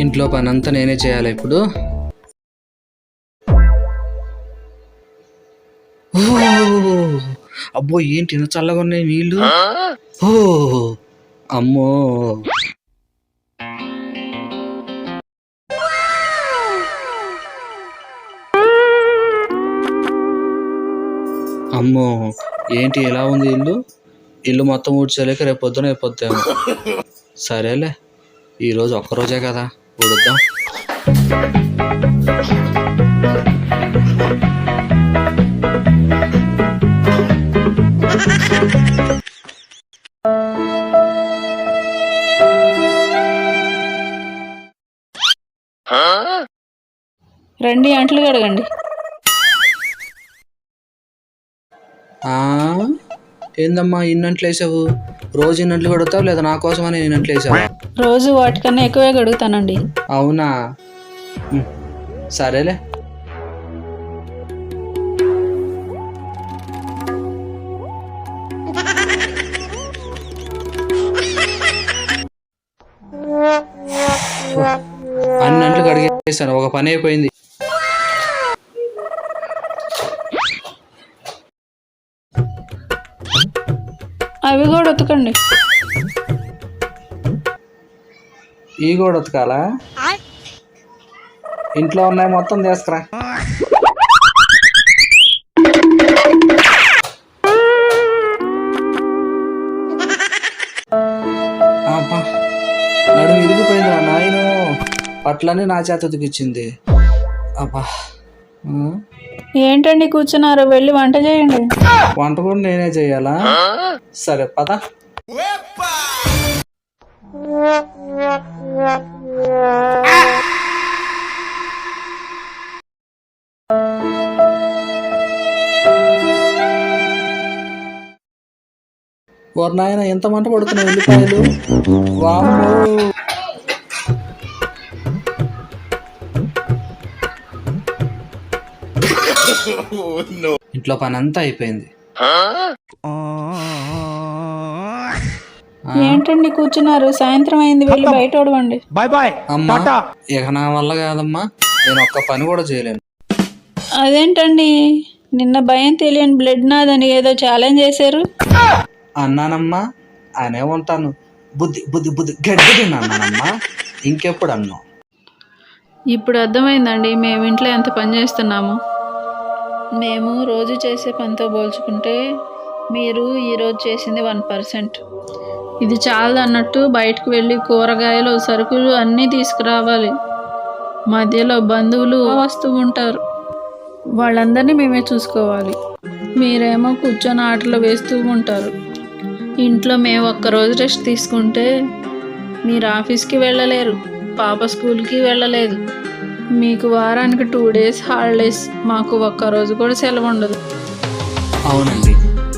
ఇంట్లో పని అంతా నేనే చేయాలి ఇప్పుడు? ఓ! అబ్బో ఏంటి ఇంత చల్లగా ఉన్నాయి నీళ్ళు ఓ అమ్మో. అమ్మో ఏంటి ఎలా ఉంది ఇల్లు? ఇల్లు మొత్తం ఊడ్చలేక రేపు పొద్దున అయిపోతాము సరేలే ఈరోజు ఒక్కరోజే కదా ఊడుద్దాం. రండి అంట్లు కడగండి ఆ? ఏందమ్మా ఇన్నంట్లు వేసావు? రోజు ఇన్నంట్లు కడుగుతావు లేదా నా కోసమని ఇన్నంట్లు వేసావా? రోజు వాటికన్నా ఎక్కువే కడుగుతానండి. అవునా? సరేలే. కడిగేసాను ఒక పని అయిపోయింది. అవి కూడా ఉతకండి. ఈ కూడా ఉతకాలా? ఇంట్లో ఉన్నాయి మొత్తం తీసుకురా. అబ్బా నడుము ఇరిగిపోయింది నాయను. పట్లని నా చేత ఉతికిచ్చింది. అబ్బా. ఏంటండి కూర్చున్నారు? వెళ్ళి వంట చేయండి. వంట కూడా నేనే చేయాలా? సరే పద. ఓర్ నాయన ఎంత మంట పడుతున్నాయి ఉల్లిపాయలు? వామ్మో. ఇంట్లో పని అంతా అయిపోయింది ఏంటండి కూర్చున్నారు? సాయంత్రం అయింది వెళ్ళి బయట ఓడవండి. అమ్మా ఇక నా వల్ల కాదమ్మా. నేను ఒక్క పని కూడా చేయలేను. అదేంటండి? నిన్న భయం తెలియని బ్లడ్ నాదని ఏదో ఛాలెంజ్ చేశారు. అన్నానమ్మా అనే ఉంటాను. బుద్ధి బుద్ధి బుద్ధి. గడ్డి తిన్నానమ్మా ఇంకెప్పుడు అన్నావు? ఇప్పుడు అర్థమైందండి మేము ఇంట్లో ఎంత పని చేస్తున్నాము. మేము రోజు చేసే పనితో పోల్చుకుంటే మీరు ఈరోజు చేసింది వన్ పర్సెంట్. ఇది చాలదు అన్నట్టు బయటకు వెళ్ళి కూరగాయలు సరుకులు అన్నీ తీసుకురావాలి. మధ్యలో బంధువులు వస్తూ ఉంటారు వాళ్ళందరినీ మేమే చూసుకోవాలి. మీరేమో కూర్చొని ఆటలు వేస్తూ ఉంటారు. ఇంట్లో మేము ఒక్కరోజు రెస్ట్ తీసుకుంటే మీరు ఆఫీస్కి వెళ్ళలేరు పాప స్కూల్కి వెళ్ళలేదు. మీకు వారానికి టూ డేస్ హాలిడేస్ మాకు ఒక్కరోజు కూడా సెలవు ఉండదు. అవునండి.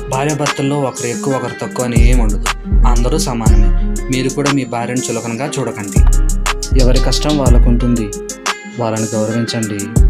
భార్యాభర్తల్లో ఒకరు ఎక్కువ ఒకరు తక్కువ అని ఏమి ఉండదు. అందరూ సమానమే. మీరు కూడా మీ భార్యను చులకనగా చూడకండి. ఎవరి కష్టం వాళ్ళకు ఉంటుంది వాళ్ళని గౌరవించండి.